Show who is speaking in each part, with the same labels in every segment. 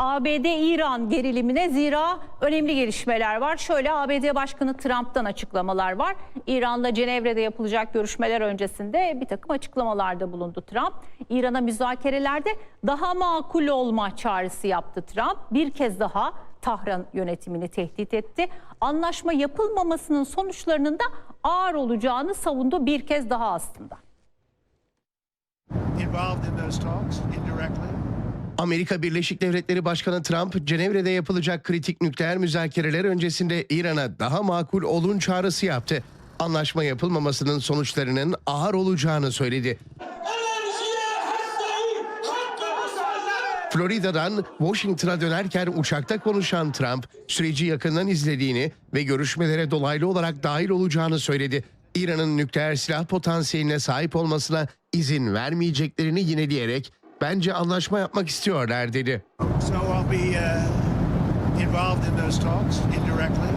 Speaker 1: ABD-İran gerilimine zira önemli gelişmeler var. Şöyle ABD Başkanı Trump'tan açıklamalar var. İran'la Cenevre'de yapılacak görüşmeler öncesinde bir takım açıklamalarda bulundu Trump. İran'a müzakerelerde daha makul olma çağrısı yaptı Trump. Bir kez daha Tahran yönetimini tehdit etti. Anlaşma yapılmamasının sonuçlarının da ağır olacağını savundu bir kez daha aslında.
Speaker 2: involved in those talks indirectly.
Speaker 3: Amerika Birleşik Devletleri Başkanı Trump, Cenevre'de yapılacak kritik nükleer müzakereler öncesinde İran'a daha makul olun çağrısı yaptı. Anlaşma yapılmamasının sonuçlarının ağır olacağını söyledi. Florida'dan Washington'a dönerken uçakta konuşan Trump, süreci yakından izlediğini ve görüşmelere dolaylı olarak dahil olacağını söyledi. İran'ın nükleer silah potansiyeline sahip olmasına izin vermeyeceklerini yineleyerek bence anlaşma yapmak istiyorlar dedi.
Speaker 2: So I'll be uh, involved in those talks indirectly,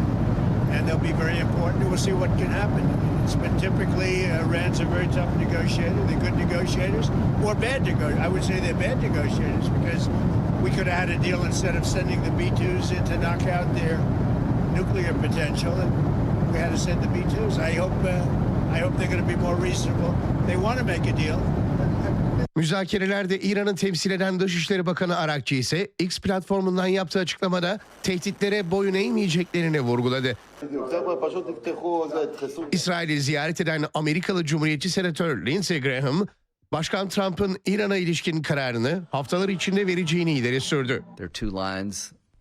Speaker 2: and they'll be very important. We'll see what can happen. It's been typically uh, Iran's a very tough negotiator. They're good negotiators, or bad negotiators. I would say they're bad negotiators because we could have had a deal instead of sending the B-2s in to knock out their nuclear potential, and we had to send the B-2s. I hope uh, I hope they're going to be more reasonable. They want to make a deal.
Speaker 3: Müzakerelerde İran'ı temsil eden Dışişleri Bakanı Arakçı ise X platformundan yaptığı açıklamada tehditlere boyun eğmeyeceklerini vurguladı. İsrail'i ziyaret eden Amerikalı Cumhuriyetçi Senatör Lindsey Graham, Başkan Trump'ın İran'a ilişkin kararını haftalar içinde vereceğini ileri sürdü.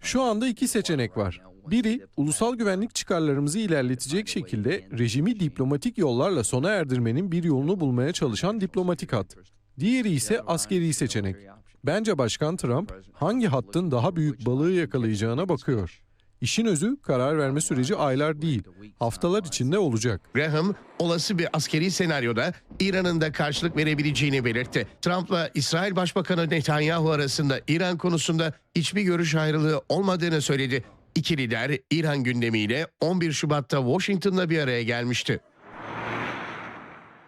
Speaker 4: Şu anda iki seçenek var. Biri, ulusal güvenlik çıkarlarımızı ilerletecek şekilde rejimi diplomatik yollarla sona erdirmenin bir yolunu bulmaya çalışan diplomatik hat. Diğeri ise askeri seçenek. Bence Başkan Trump hangi hattın daha büyük balığı yakalayacağına bakıyor. İşin özü karar verme süreci aylar değil, haftalar içinde olacak.
Speaker 3: Graham, olası bir askeri senaryoda İran'ın da karşılık verebileceğini belirtti. Trump'la İsrail Başbakanı Netanyahu arasında İran konusunda hiçbir görüş ayrılığı olmadığını söyledi. İki lider İran gündemiyle 11 Şubat'ta Washington'da bir araya gelmişti.